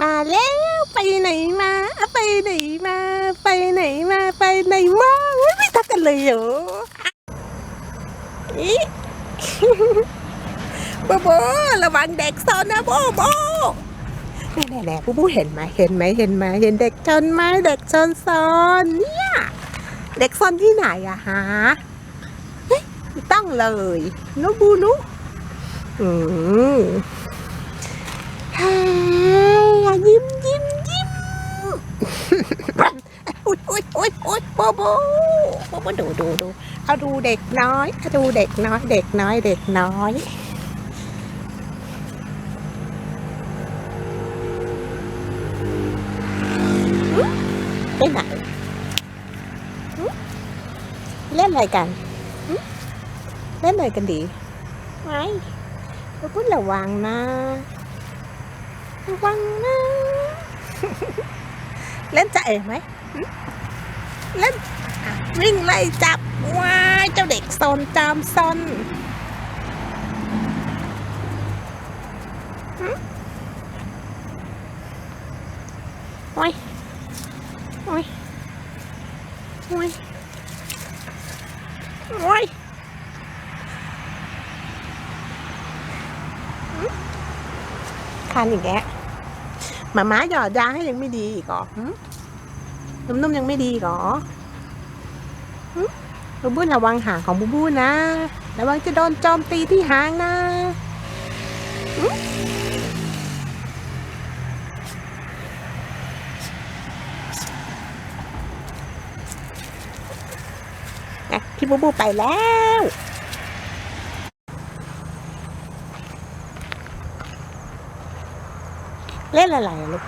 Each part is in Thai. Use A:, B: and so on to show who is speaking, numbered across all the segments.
A: มาแล้วไปไหนมาไปไหนมา ไปไหนมาไปไหนมาไม่ทักกันเลยเหรออีโบโบระวังเด็กซนนะโบโบแน่แน่ๆบูบูเห็นไหมเห็นไหมเห็นไหมเห็นเด็กชนไหมเด็กชนซอนเนี่ยเด็กซนที่ไหนอะฮะเฮ้ยไม่ต้องเลยนุบูนุอืม ฮายยิ้มยิ้มยิ้ม อุ้ยอุ้ยอุ้ยอุ้ยโบโบโบโบดูดูดูเขาดูเด็กน้อยเขาดูเด็กน้อย เด็กน้อย เด็กน้อยไปไหนเล่นอะไรกันเล่นอะไรกันดีไม่เราพูดระวังนะระวังนะ เล่นจะเอ๋ไหม เล่นวิ่งไล่จับว้ายเจ้าเด็กซนจามซนหึโอ้ยโอ้ยโอ้ยโอ้ยหึคันอีกแล้วหมาม้าหยอดยาให้ยังไม่ดีอีกเหรอ นุ่มๆยังไม่ดีเหรอบูบูระวังหางของบูบูนะ ระวังจะโดนโจมตีที่หางนะพี่บูบูไปแล้วเล่นอะไรลูก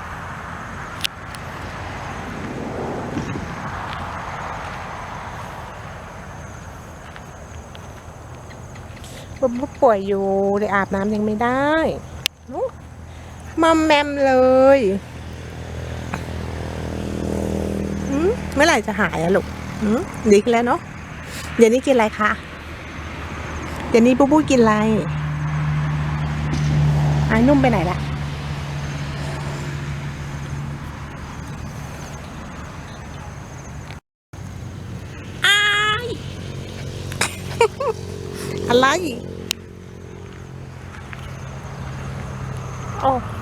A: ผมป่วยอยู่เลยอาบน้ำยังไม่ได้มัมแมมเลยหืมเมื่อไหร่จะหายอะลูกหืมดีขึ้นแล้วเนาะเดี๋ยวนี้กินอะไรคะเดี๋ยวนี้บูบูกินอะไรไอ้นุ่มไปไหนละอาย อะไร โอ้โห